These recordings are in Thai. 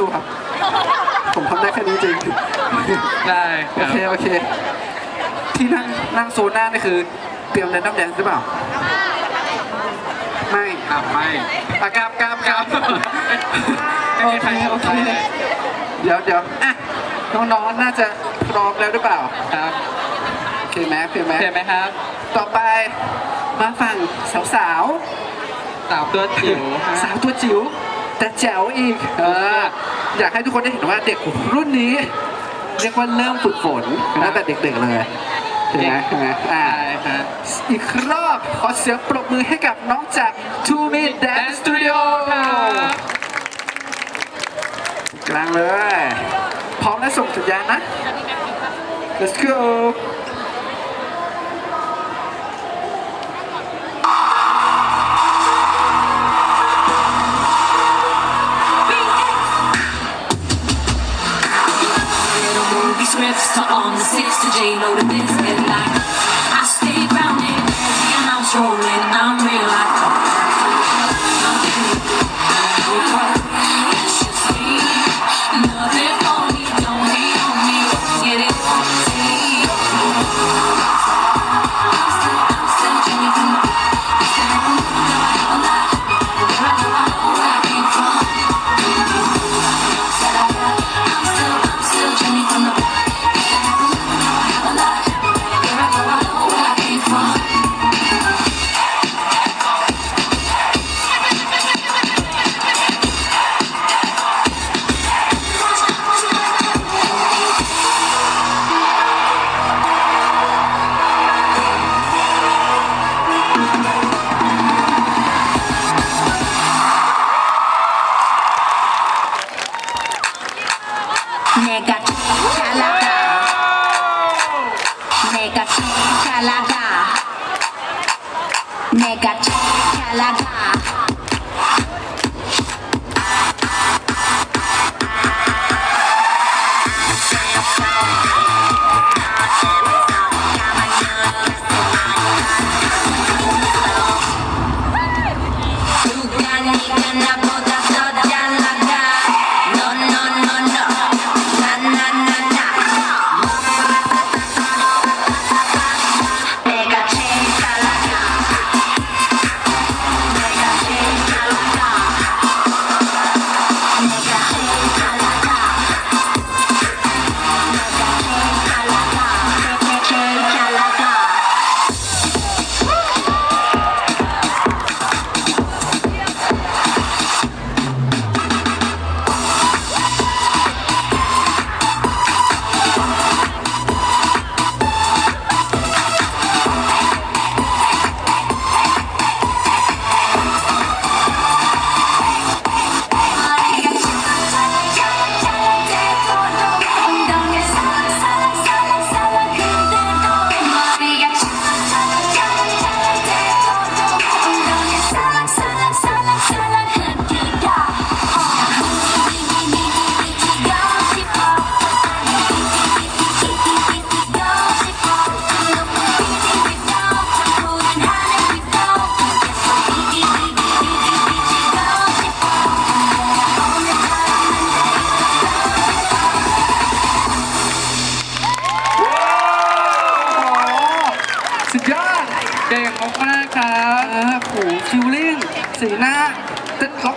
สู้ๆครับ ผมทำได้แค่นี้จริง ได้คโอรับเค โอเค ที่นั่งนั่งโซนหน้านี่คือ เตรียมแรนดอมแดนซ์หรือเปล่า ไม่อะไม่อะกราบกราบกราบไม่มีใครโอเคเข้าใจเลยเดี๋ยวเดี๋ยวอะน้องๆน่าจะพร้อมแล้วหรือเปล่าครับโอเคไหมโอเคไหมเห็นไหมครับ ต่อไปมาฝั่งสาวสาวตัวจิ๋วฮะๆสาวตัวจิ๋ว แต่แจ๋วอีกเอออยากให้ทุกคนได้เห็นว่าเด็กรุ่นนี้ เรียกว่าเริ่มฝึกฝนตั้งแต่เด็กๆเลยใช่ไหมใช่ไหมอ่าอีกรอบขอเสียงปรบมือให้กับน้องจาก Two Me Dance Studio กลางเลย พร้อมและส่งสัญญาณนะ Let's go Scripts to on the six to J. No to biscuit like. negative calada negative calada negative calada ากๆครับเออโหฟิลลิ่งสีหน้าเต้นล็อก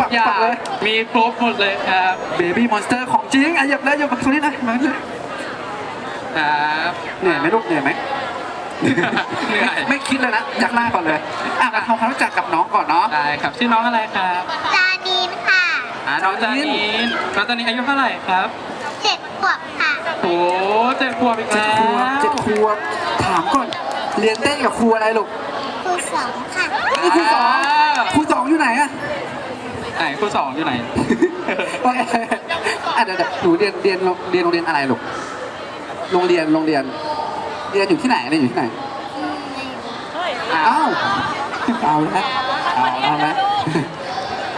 ปักอย่าปักเลยมีครบหมดเลยครับเบบี้มอนสเตอร์ของจริงอะหยับเลยหยับมาตรงนี้เลยมาเลยครับเหนื่อยไหมลูกเหนื่อยไหม เหนื่อยไม่คิดเลยนะยักหน้าก่อนเลยอะมาทำความรู้จักกับน้องก่อนเนาะ ได้ครับชื่อน้องอะไรครับจานีนค่ะอ่าน้องจานีนน้องจานีนอายุเท่าไหร่ครับเจ็ดขวบค่ะ โอ้เจ็ดขวบอีกเจ็ดแล้วขวบเจ็ดขวบถามก่อน เรียนเต้นกับครูอะไรลูกค รูสองค่ะเอ้ยครูสองครูสองอยู่ไหนอะไหนครูสองอยู่ไหนว่าไงอะเดี๋ยวเดี๋ยวหนูเรียนเรียนโรงเรียนโรงเรียนอะไรลูกโรงเรียนโรงเรียน เรียนอยู่ที่ไหนเรียนอยู่ที่ไหนอ้าวเอาละเอาเอาละ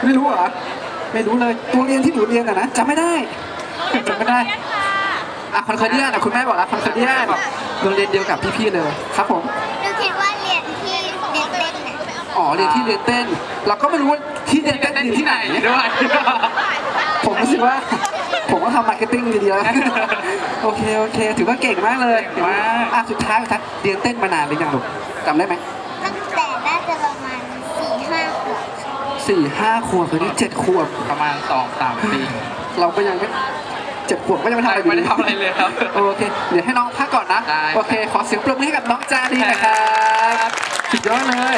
ไม่รู้เหรอไม่รู้เลยตัวเรียนที่หนูเรียนอะนะจำไม่ได้จำไม่ได้อะคอนเคอร์เดียนอะคุณแม่บอกแล้วคอนเคอร์เดียนโรงเรียนเดียวกับพี่ๆเลยครับผม หนูคิดว่าเรียนที่เด็กเล่นน่ะ อ๋อเรียนที่เรียนเต้น เราก็ไม่รู้ว่าที่เรียนเต้นเรียนที่ไหนด้วย ผมก็สิสึกว่า ผมก็ทำมาร์เก็ตติ้งดีๆแล้ว โอเคโอเค ถือว่าเก่งมากเลยเก่งมาก อะสุดท้ายสุดท้ายเรียนเต้นมานานหรือยังลูกจำได้ไหมตั้งแต่น่าจะประมาณสี่ห้าขวบค่ะสี่ห้าขวบตอนนี้เจ็ดขวบ ประมาณสองสามปีเราก็ยังไม่เจ็ดขวบก็ยังไม่ทำอะไรไม่ได้ทำอะไรเลยครับ โอเค เดี๋ยวให้น้องพักก่อนนะ ได้ โอเค ขอเสียงปรบมือให้กับน้องจาดีนะครับ สุดยอดเลย